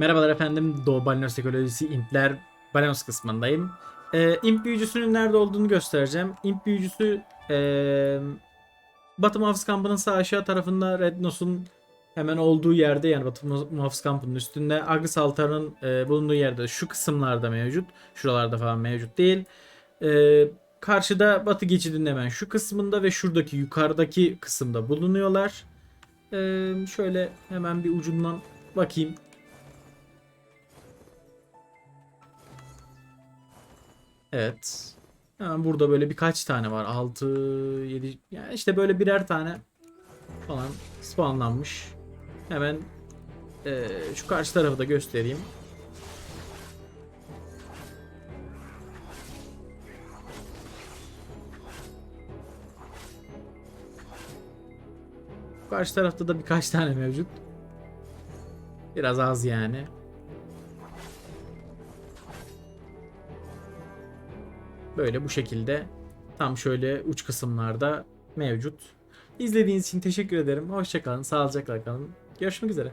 Merhabalar efendim. Doğu Balnos Ekolojisi İmpler Balons kısmındayım. Ee, imp büyücüsünün nerede olduğunu göstereceğim. İmp büyücüsü ee, Batı Muhafız Kampı'nın sağ aşağı tarafında Rednos'un hemen olduğu yerde yani Batı Muhafız Kampı'nın üstünde Agris Altarı'nın ee, bulunduğu yerde şu kısımlarda mevcut. Şuralarda falan mevcut değil. Ee, karşıda Batı geçidinin hemen şu kısmında ve şuradaki yukarıdaki kısımda bulunuyorlar. Ee, şöyle hemen bir ucundan bakayım. Evet. Hemen burada böyle birkaç tane var. 6, 7 yani işte böyle birer tane falan spawnlanmış. Hemen eee, şu karşı tarafı da göstereyim. Karşı tarafta da birkaç tane mevcut. Biraz az yani. Böyle bu şekilde tam şöyle uç kısımlarda mevcut. İzlediğiniz için teşekkür ederim. Hoşçakalın. Sağlıcakla kalın. Görüşmek üzere.